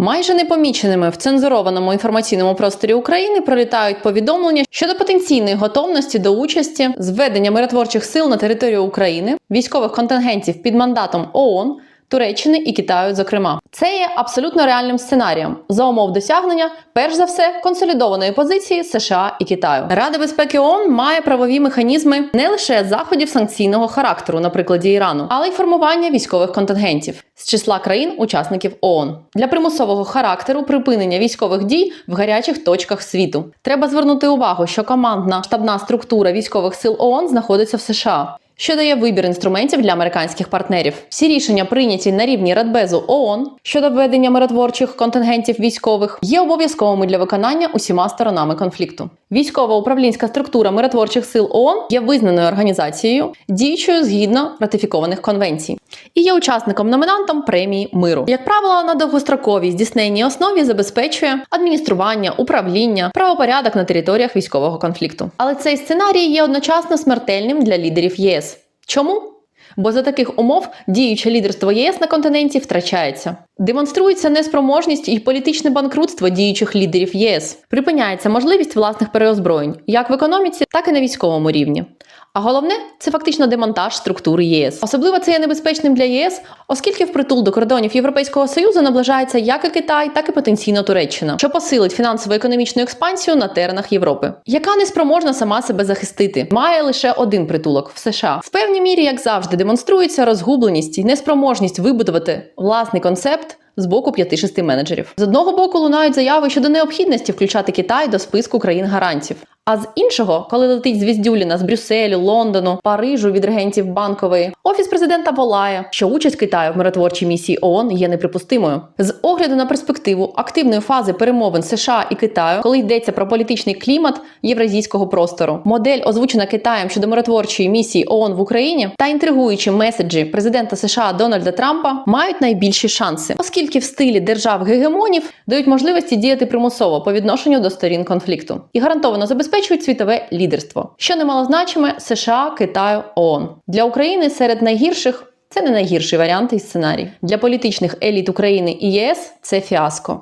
Майже непоміченими в цензурованому інформаційному просторі України пролітають повідомлення щодо потенційної готовності до участі зведення миротворчих сил на територію України, військових контингентів під мандатом ООН, Туреччини і Китаю, зокрема, це є абсолютно реальним сценарієм за умов досягнення, перш за все, консолідованої позиції США і Китаю. Рада безпеки ООН має правові механізми не лише заходів санкційного характеру, на прикладі Ірану, але й формування військових контингентів з числа країн-учасників ООН для примусового характеру припинення військових дій в гарячих точках світу. Треба звернути увагу, що командна штабна структура військових сил ООН знаходиться в США що дає вибір інструментів для американських партнерів. Всі рішення, прийняті на рівні Радбезу ООН щодо введення миротворчих контингентів військових, є обов'язковими для виконання усіма сторонами конфлікту. Військова управлінська структура миротворчих сил ООН є визнаною організацією, діючою згідно ратифікованих конвенцій, і є учасником-номінантом премії миру. Як правило, на довгостроковій здійсненній основі забезпечує адміністрування, управління, правопорядок на територіях військового конфлікту. Але цей сценарій є одночасно смертельним для лідерів ЄС. Чому? Бо за таких умов діюче лідерство ЄС на континенті втрачається. Демонструється неспроможність і політичне банкрутство діючих лідерів ЄС. Припиняється можливість власних переозброєнь як в економіці, так і на військовому рівні. А головне це фактично демонтаж структури ЄС. Особливо це є небезпечним для ЄС, оскільки впритул до кордонів Європейського союзу наближається як і Китай, так і потенційно Туреччина, що посилить фінансово-економічну експансію на теренах Європи, яка не спроможна сама себе захистити, має лише один притулок в США. В певній мірі, як завжди, демонструється розгубленість і неспроможність вибудувати власний концепт. З боку 5-6 менеджерів з одного боку лунають заяви щодо необхідності включати Китай до списку країн гарантів. А з іншого, коли летить звіздюліна з Брюсселю, Лондону, Парижу від регентів банкової, офіс президента волає, що участь Китаю в миротворчій місії ООН є неприпустимою. З огляду на перспективу активної фази перемовин США і Китаю, коли йдеться про політичний клімат євразійського простору, модель, озвучена Китаєм щодо миротворчої місії ООН в Україні, та інтригуючі меседжі президента США Дональда Трампа мають найбільші шанси, оскільки в стилі держав гегемонів дають можливості діяти примусово по відношенню до сторін конфлікту і гарантовано забезпечують світове лідерство, що немало значиме США, Китаю, ООН для України серед найгірших. Це не найгірший варіант і сценарій для політичних еліт України і ЄС. Це фіаско.